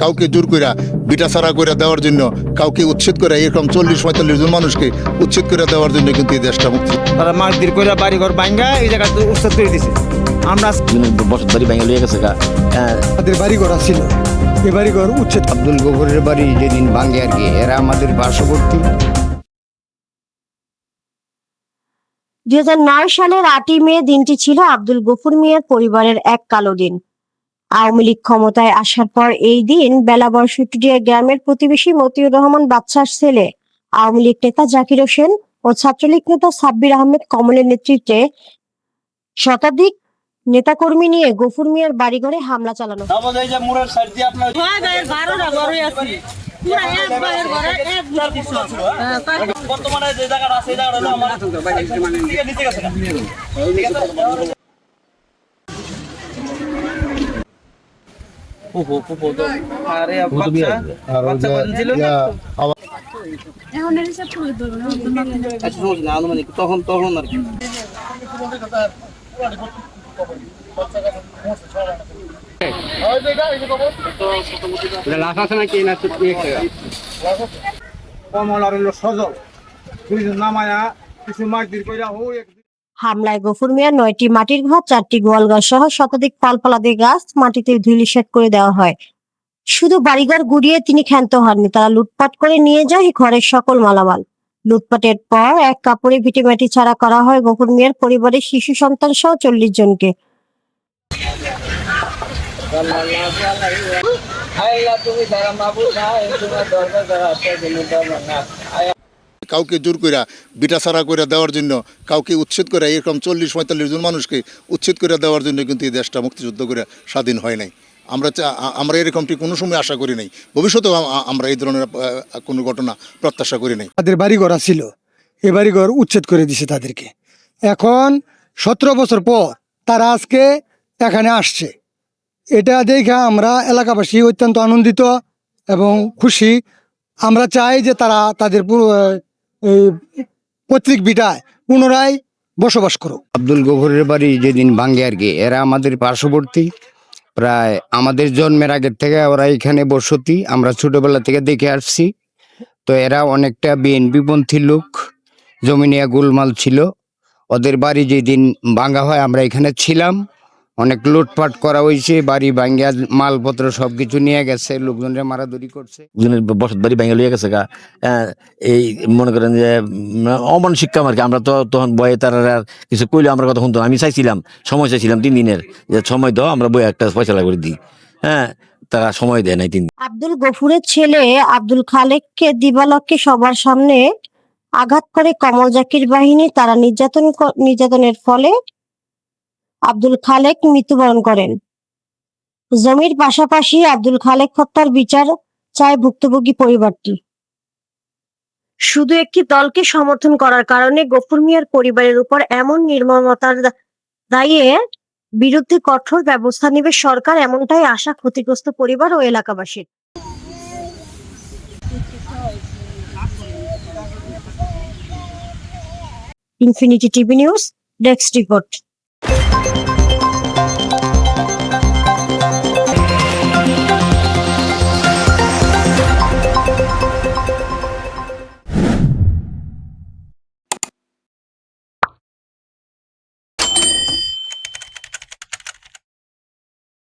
কাউকে জোর করে বিটা ছাড়া করে দেওয়ার জন্য কাউকে উচ্ছেদ করে এরকম চল্লিশ পঁয়তাল্লিশ জন মানুষকে উচ্ছেদ করে দেওয়ার জন্য কিন্তু এই দেশটা মুক্তি। তারা মারধর করে বাড়ি ঘর ভাঙ্গা এই জায়গাতে উৎসব করে দিছে। আমরা বসত বাড়ি ভেঙে লিয়ে গেছে গা। হ্যাঁ। তাদের বাড়ি ঘর ছিল এ বাড়ি ঘর উচ্ছেদ। আব্দুল গফুরের বাড়ি যেদিন ভাঙ্গে আর কি এরা আমাদের পার্শ্ববর্তী। দুই হাজার নয় সালের আটই মে দিনটি ছিল আব্দুল গফুর মিয়ার পরিবারের এক কালো দিন। আওয়ামী লীগ ক্ষমতায় আসার পর এই দিন বেলা বর্ষটুটিয়া গ্রামের প্রতিবেশী মতিউর রহমান বাদশার ছেলে। আওয়ামী লীগ নেতা জাকির হোসেন ও ছাত্রলীগ নেতা সাব্বির আহমেদ কমলের নেতৃত্বে শতাধিক নেতাকর্মী নিয়ে গফুর মিয়ার বাড়িঘরে হামলা চালানো। পুপু, পুপু তো। আরে বাচ্চা, বাচ্চা কয়দিন ছিল? আচ্ছা, সমস্যা নাই, আনুমানিক। তখন তখন আর কি কমল আর সজল দুইজন নামায়া কিছু মারধর কইরা ও এক হামলায় গফুর মিয়ার নয়টি মাটির ঘর, চারটি গোয়ালঘর সহ শতাধিক ফলফলাদি গাছ মাটিতে ধুলিসাৎ করে দেওয়া হয়। শুধু বাড়িঘর গুড়িয়ে তিনি ক্ষান্ত হননি, তারা লুটপাট করে নিয়ে যায় ঘরের সকল মালামাল। লুটপাটের পর এক কাপড়ে ভিটেমাটি ছাড়া করা হয় গফুর মিয়ার পরিবারের শিশু সন্তান সহ চল্লিশ জনকে। কাউকে জোর করে বিটা ছাড়া করে দেওয়ার জন্য, কাউকে উচ্ছেদ করে এরকম চল্লিশ পঁয়তাল্লিশ জন মানুষকে উচ্ছেদ করে দেওয়ার জন্য কিন্তু এই দেশটা মুক্তিযুদ্ধ করে স্বাধীন হয় নাই। আমরা আমরা এরকমটি কোনো সময় আশা করি নাই। ভবিষ্যতেও আমরা এই ধরনের কোনো ঘটনা প্রত্যাশা করি নাই। তাদের বাড়ি ঘর ছিল এ বাড়িঘর উচ্ছেদ করে দিছে তাদেরকে। এখন সতেরো বছর পর তারা আজকে এখানে আসছে। এটা দেখে আমরা এলাকাবাসী অত্যন্ত আনন্দিত এবং খুশি। আমরা চাই যে তারা তাদের পৈতৃক বিটায় পুনরায় বসবাস করো। আব্দুল গফুরের বাড়ি যেদিন ভাঙ্গে আর কি, এরা আমাদের পার্শ্ববর্তী। প্রায় আমাদের জন্মের আগের থেকে ওরা এখানে বসতি, আমরা ছোটবেলা থেকে দেখে আসছি। তো এরা অনেকটা বিএনপি পন্থী লোক জমিনিয়া গোলমাল ছিল। ওদের বাড়ি যেদিন ভাঙ্গা হয়, আমরা এখানে ছিলাম। অনেক লুটপাট করা হয়েছে বাড়ি ভাঙ্গা মালপত্র সবকিছু নিয়ে গেছে লোকজনরা মারাধরি করছে। বসত বাড়ি ভেঙে লিয়ে গেছে গা। এই মনে করেন যে অমান শিক্ষা আর কি আমরা তো তখন বয়ে তারা আর কিছু কইলে আমরা কথা শুনতাম আমি চাইছিলাম সময় চাইছিলাম তিন দিনের যে সময় দাও আমরা বই একটা পয়সা করে দিই। হ্যাঁ তারা সময় দেয় নাই তিন দিন। আব্দুল গফুরের ছেলে আব্দুল খালেককে দিবালককে সবার সামনে আঘাত করে কমল জাকির বাহিনী তারা নির্যাতন নির্যাতনের ফলে আব্দুল খালেক মৃত্যুবরণ করেন। জমির পাশাপাশি আব্দুল খালেক হত্যার বিচার চায় ভুক্তভোগী পরিবারটি। শুধু একটি দলকে সমর্থন করার কারণে গফুর মিয়ার পরিবারের উপর এমন নির্মমতার দায়ে বিরুদ্ধে কঠোর ব্যবস্থা নেবে সরকার এমনটাই আশা ক্ষতিগ্রস্ত পরিবার ও এলাকাবাসীর। Infinity TV news, desk report.